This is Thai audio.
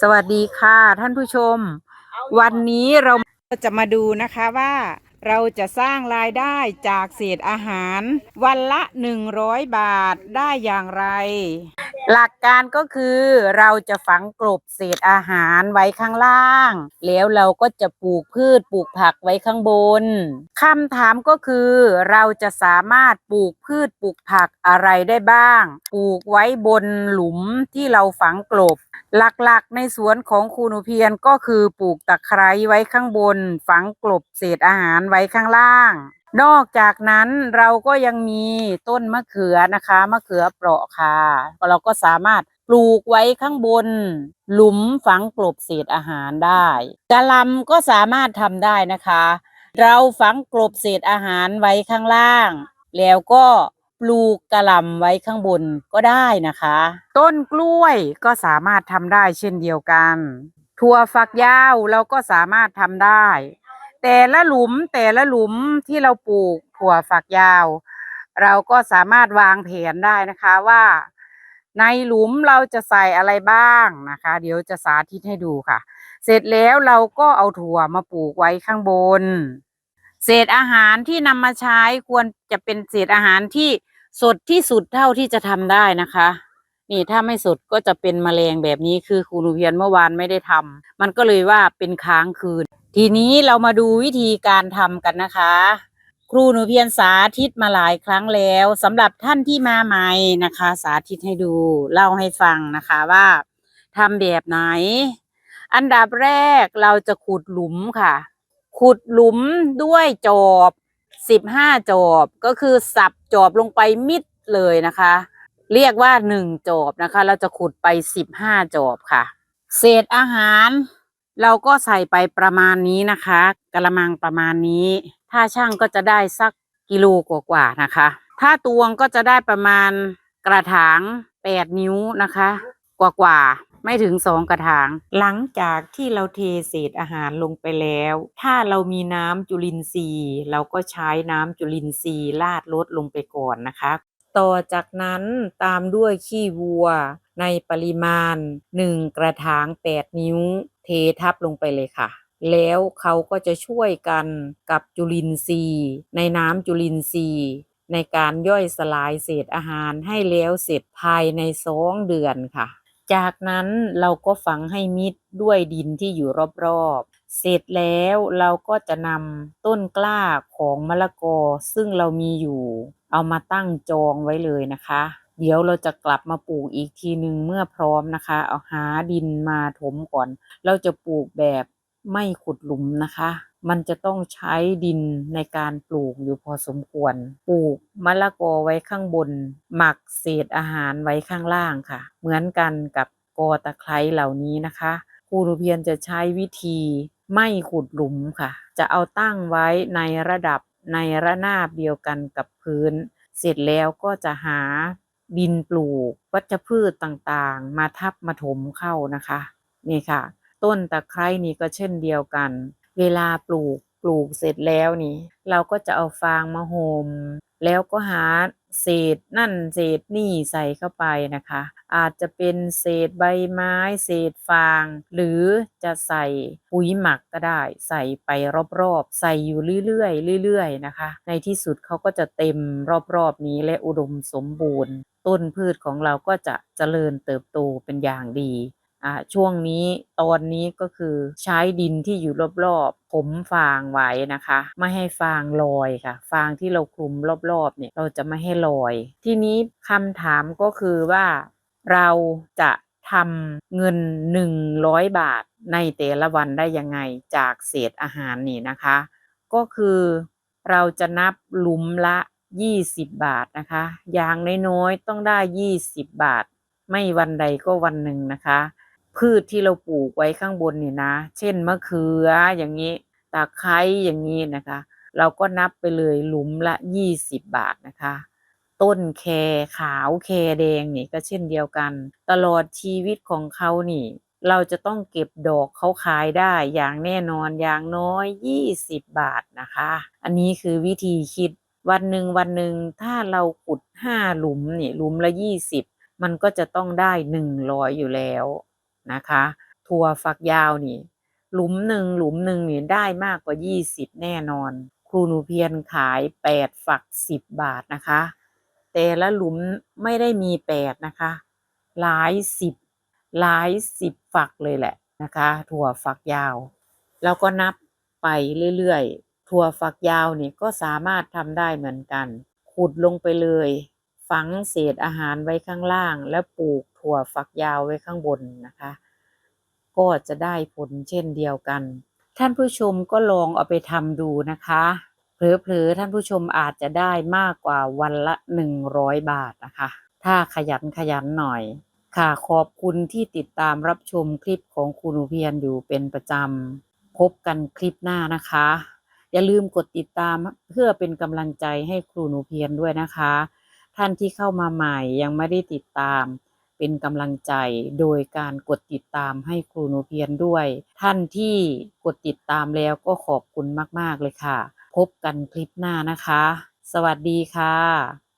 สวัสดีค่ะ ท่านผู้ชม วันนี้เราจะมาดูนะคะว่าเราจะสร้างรายได้จากเศษอาหาร วันละ 100 บาทได้อย่างไร หลักการก็คือเราจะฝังกลบเศษอาหารไว้ข้างล่าง แล้วเราก็จะปลูกพืชปลูกผักไว้ข้างบนคำถามก็คือเราจะสามารถปลูกพืชปลูกผักอะไรได้บ้าง ปลูกไว้บนหลุมที่เราฝังกลบ หลักๆ ในสวนของครูหนูเพียรก็คือปลูกตะไคร้ไว้ข้างบน ฝังกลบเศษอาหารไว้ข้างล่าง นอกจากนั้นเราก็ยังมีต้นมะเขือนะคะมะเขือเปราะค่ะ เราก็สามารถปลูกไว้ข้างบน หลุมฝังกลบเศษอาหารได้กะลำก็สามารถทำได้นะคะ เราฝังกลบเศษอาหารไว้ข้างล่าง แล้วก็ปลูกกระหล่ำไว้ข้างบนก็ได้นะคะ ต้นกล้วยก็สามารถทำได้เช่นเดียวกัน ถั่วฝักยาวเราก็สามารถทำได้ แต่ละหลุมแต่ละหลุมที่เราปลูกถั่วฝักยาว เราก็สามารถวางแผนได้นะคะว่า ในหลุมเราจะใส่อะไรบ้างนะคะ เดี๋ยวจะสาธิตให้ดูค่ะ เสร็จแล้วเราก็เอาถั่วมาปลูกไว้ข้างบน เศษอาหารที่นำมาใช้ควรจะเป็นเศษอาหารที่สดที่สุดเท่าที่จะทำได้นะคะนี่ถ้าไม่สดก็จะเป็นแมลงแบบนี้คือครูนูเพียรเมื่อวานไม่ได้ทำมันก็เลยว่าเป็นค้างคืน ทีนี้เรามาดูวิธีการทำกันนะคะ ครูหนูเพียรสาธิตมาหลายครั้งแล้วสำหรับท่านที่มาใหม่นะคะ สาธิตให้ดูเล่าให้ฟังนะคะว่าทำแบบไหน อันดับแรกเราจะขุดหลุมค่ะ ขุดหลุมด้วยจอบสิบห้าจอบก็คือสับจอบลงไปมิดเลยนะคะ เรียกว่าหนึ่งจอบนะคะ เราจะขุดไปสิบห้าจอบค่ะ เศษอาหาร เราก็ใส่ไปประมาณนี้นะคะกระมังประมาณนี้ ถ้าช่างก็จะได้สักกิโลกว่าๆนะคะ ถ้าตวงก็จะได้ประมาณกระถางแปดนิ้วนะคะ กว่าๆไม่ถึงสองกระถาง หลังจากที่เราเทเศษอาหารลงไปแล้ว ถ้าเรามีน้ำจุลินทรีย์ เราก็ใช้น้ำจุลินทรีย์ราดลดลงไปก่อนนะคะ ต่อจากนั้นตามด้วยขี้วัวในปริมาณ 1 กระถาง 8 นิ้ว ททับลงไปเลยค่ะ แล้วเขาก็จะช่วยกันกับจุลินทรีย์ ในน้ำจุลินทรีย์ ในการย่อยสลายเศษอาหารให้แล้วเสร็จภายในสองเดือนค่ะ จากนั้นเราก็ฝังให้มิดด้วยดินที่อยู่รอบๆ เสร็จแล้วเราก็จะนำต้นกล้าของมะละกอซึ่งเรามีอยู่ เอามาตั้งจองไว้เลยนะคะ เดี๋ยวเราจะกลับมาปลูกอีกทีหนึ่งเมื่อพร้อมนะคะ เอาหาดินมาถมก่อน เราจะปลูกแบบไม่ขุดหลุมนะคะ มันจะต้องใช้ดินในการปลูกอยู่พอสมควร ปลูกมะละกอไว้ข้างบน หมักเศษอาหารไว้ข้างล่างค่ะ เหมือนกันกับกอตะไคร้เหล่านี้นะคะครูรุเพียรจะใช้วิธีไม่ขุดหลุมค่ะ จะเอาตั้งไว้ในระดับในระนาบเดียวกันกับพื้น เสร็จแล้วก็จะหา ดินปลูก วัชพืชต่างๆ มาทับมาถมเข้านะคะ นี่ค่ะ ต้นตะไคร้นี่ก็เช่นเดียวกัน เวลาปลูกปลูกเสร็จแล้วนี่ เราก็จะเอาฟางมาโฮมแล้วก็หาเศษนั่นเศษนี่ใส่เข้าไปนะคะ อาจจะเป็นเศษใบไม้ เศษฟาง หรือจะใส่ปุ๋ยหมักก็ได้ ใส่ไปรอบๆ ใส่อยู่เรื่อยๆเรื่อยๆนะคะ ในที่สุดเขาก็จะเต็มรอบๆนี้และอุดมสมบูรณ์ ต้นพืชของเราก็จะเจริญเติบโตเป็นอย่างดีอ่าช่วงนี้ตอนนี้ก็คือใช้ดินที่อยู่รอบๆผมฟางไว้นะคะ ไม่ให้ฟางลอยค่ะ ฟางที่เราคลุมรอบๆเนี่ยเราจะไม่ให้ลอย ทีนี้คำถามก็คือว่าเราจะทำเงิน 100 บาทในแต่ละวันได้ยังไงจากเศษอาหารนี่นะคะ ก็คือเราจะนับหลุมละ 20บบาทนะคะ อย่างน้อยๆต้องได้20บบาท ไม่วันใดก็วันหนึ่งนะคะ พืชที่เราปลูกไว้ข้างบนนี่นะ เช่นมะเขืออย่างนี้ตะไคร้อย่างนี้นะคะ เราก็นับไปเลยหลุมละ20บาทนะคะ ต้นแคขาวแคแดงนี่ก็เช่นเดียวกัน ตลอดชีวิตของเขานี่ เราจะต้องเก็บดอกเขาขายได้อย่างแน่นอนอย่างน้อย 20 บาทนะคะ อันนี้คือวิธีคิด วันหนึ่งวันหนึ่งถ้าเราขุด5หลุมนี่หลุมละ20มันก็จะต้องได้100อยอยู่แล้วนะคะ ถั่วฝักยาวนี่ หลุมหนึ่งหลุมหนึ่งนี่ได้มากกว่า20แน่นอน ครูหนูเพียรขาย8ฝัก10บบาทนะคะ แต่ละหลุมไม่ได้มี8นะคะ หลายสิบหลายสิบฝักเลยแหละนะคะ ถั่วฝักยาว แล้วก็นับไปเรื่อยๆ ถั่วฝักยาวนี่ก็สามารถทำได้เหมือนกัน ขุดลงไปเลย ฝังเศษอาหารไว้ข้างล่าง แล้วปลูกถั่วฝักยาวไว้ข้างบนนะคะ ก็จะได้ผลเช่นเดียวกัน ท่านผู้ชมก็ลองเอาไปทำดูนะคะเผลอๆท่านผู้ชมอาจจะได้มากกว่าวันละ 100 บาทนะคะ ถ้าขยันขยันหน่อย ค่ะขอบคุณที่ติดตามรับชมคลิปของครูหนูเพียรอยู่เป็นประจำ พบกันคลิปหน้านะคะ อย่าลืมกดติดตามเพื่อเป็นกำลังใจให้ครูหนูเพียรด้วยนะคะ ท่านที่เข้ามาใหม่ยังไม่ได้ติดตาม เป็นกำลังใจโดยการกดติดตามให้ครูหนูเพียรด้วย ท่านที่กดติดตามแล้วก็ขอบคุณมาก ๆ เลยค่ะ พบกันคลิปหน้านะคะ สวัสดีค่ะ